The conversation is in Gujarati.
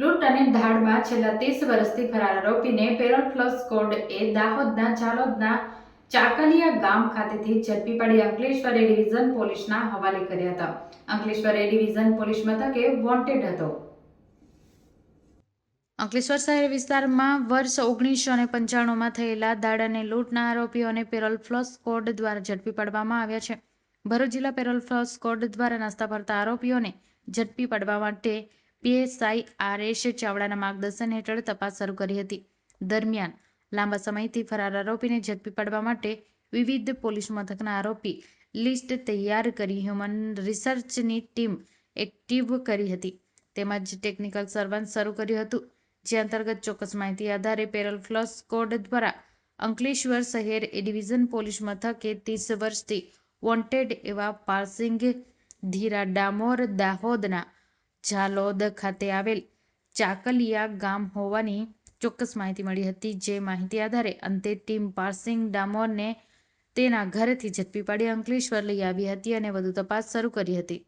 લૂંટ અને ધાડમાં છેલ્લા ત્રીસ વર્ષથી ફરાર આરોપીને પેરોલ ફ્લસ કોડ એ દાહોદના ચાલોદના ચાકલિયા ગામ ખાતેથી ઝડપી પાડી અંકલેશ્વર ડિવિઝન પોલીસના હવાલે કર્યા હતા. અંકલેશ્વર ડિવિઝન પોલીસ મથકે વોન્ટેડ હતો. અંકલેશ્વર શહેર વિસ્તારમાં વર્ષ ઓગણીસો અને પંચાણુંમાં થયેલા દાડ અને લૂંટના આરોપીઓને પેરોલ ફ્લસ કોડ દ્વારા ઝડપી પાડવામાં આવ્યા છે. ભરૂચ જિલ્લા પેરોલ ફ્લસ કોડ દ્વારા નાસ્તા ફરતા આરોપીઓને ઝડપી પાડવા માટે પીએસઆઈ આર એસ ચાવડાના માર્ગદર્શન હેઠળ તપાસ શરૂ કરી હતી. દરમિયાન લાંબા સમયથી ફરાર આરોપીને ઝડપી પાડવા માટે વિવિધ પોલીસ મથકના આરોપી લિસ્ટ તૈયાર કરી હ્યુમન રિસર્ચની ટીમ એક્ટિવ કરી હતી. તેમજ ટેકનિકલ સર્વેલન્સ શરૂ કર્યું હતું, જે અંતર્ગત ચોક્કસ માહિતી આધારે પેરલ ફ્લસ કોડ દ્વારા અંકલેશ્વર શહેર એ ડિવિઝન પોલીસ મથકે ત્રીસ વર્ષથી વોન્ટેડ એવા પારસિંગ ધીરા ડામોર દાહોદના ઝાલોદ ખાતે આવેલ ચાકલિયા ગામ હોવાની ચોક્કસ માહિતી મળી હતી. જે માહિતી આધારે અંતે ટીમ પારસિંગ ડામોરને તેના ઘરેથી ઝડપી પાડી અંકલેશ્વર લઈ આવી હતી અને વધુ તપાસ શરૂ કરી હતી.